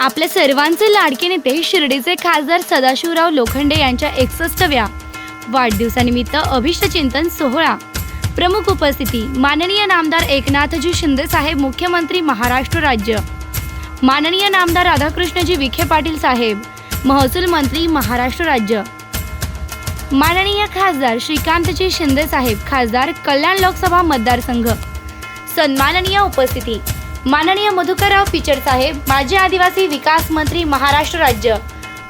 आपल्या सर्वांचे लाडके नेते शिर्डीचे खासदार सदाशिवराव लोखंडे यांच्या एकसष्टव्या वाढदिवसानिमित्त अभिष्टचिंतन सोहळा. प्रमुख उपस्थिती माननीय नामदार एकनाथजी शिंदे साहेब मुख्यमंत्री महाराष्ट्र राज्य. माननीय नामदार राधाकृष्णजी विखे पाटील साहेब महसूल मंत्री महाराष्ट्र राज्य. माननीय खासदार श्रीकांतजी शिंदे साहेब खासदार कल्याण लोकसभा मतदारसंघ. सन्माननीय उपस्थिती माननीय मधुकरराव पिचड साहेब माजी आदिवासी विकास मंत्री महाराष्ट्र राज्य.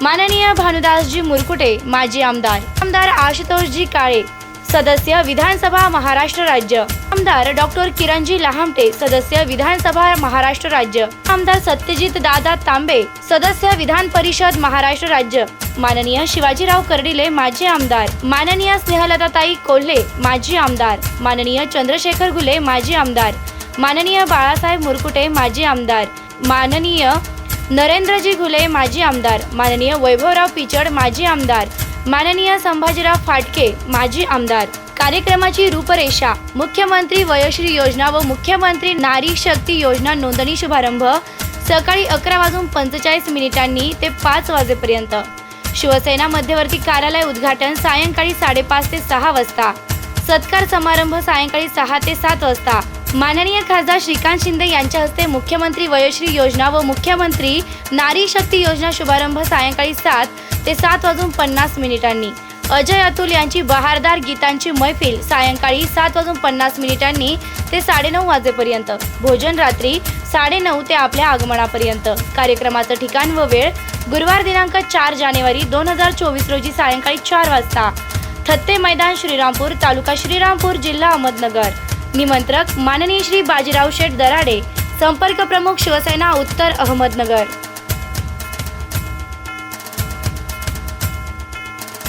माननीय भानुदासजी मुरकुटे माजी आमदार. आमदार आशुतोषजी काळे सदस्य विधानसभा महाराष्ट्र राज्य. आमदार डॉक्टर किरणजी लहामटे सदस्य विधानसभा महाराष्ट्र राज्य. आमदार सत्यजित दादा तांबे सदस्य विधान परिषद महाराष्ट्र राज्य. माननीय शिवाजीराव कर्डिले माजी आमदार. माननीय स्नेहलताताई कोल्हे माजी आमदार. माननीय चंद्रशेखर घुले माजी आमदार. माननीय बाळासाहेब मुरकुटे माजी आमदार माननीय नरेंद्रजी घुले माजी आमदार माननीय वैभवराव पिचड माजी आमदार माननीय संभाजीराव फाटके माजी आमदार. कार्यक्रमाची रूपरेषा मुख्यमंत्री वयश्री योजना व मुख्यमंत्री नारी शक्ती योजना नोंदणी शुभारंभ सकाळी अकरा वाजून पंचेचाळीस मिनिटांनी ते पाच वाजेपर्यंत. शिवसेना मध्यवर्ती कार्यालय उद्घाटन सायंकाळी साडेपाच ते सहा वाजता. सत्कार समारंभ सायंकाळी सहा ते सात वाजता. माननीय खासदार श्रीकांत शिंदे यांच्या हस्ते मुख्यमंत्री वयश्री योजना व मुख्यमंत्री नारी शक्ती योजना शुभारंभ सायंकाळी सात ते सात वाजून पन्नास मिनिटांनी. अजय अतुल यांची बहारदार गीतांची मैफिल सायंकाळी सात वाजून पन्नास मिनिटांनी ते साडेनऊ वाजेपर्यंत. भोजन रात्री साडेनऊ ते आपल्या आगमनापर्यंत. कार्यक्रमाचं ठिकाण व वेळ गुरुवार दिनांक चार जानेवारी दोन हजार चोवीस रोजी सायंकाळी चार वाजता. थत्ते मैदान श्रीरामपूर तालुका श्रीरामपूर जिल्हा अहमदनगर. निमंत्रक माननीय श्री बाजीराव शेठ दराडे संपर्क प्रमुख शिवसेना उत्तर अहमदनगर.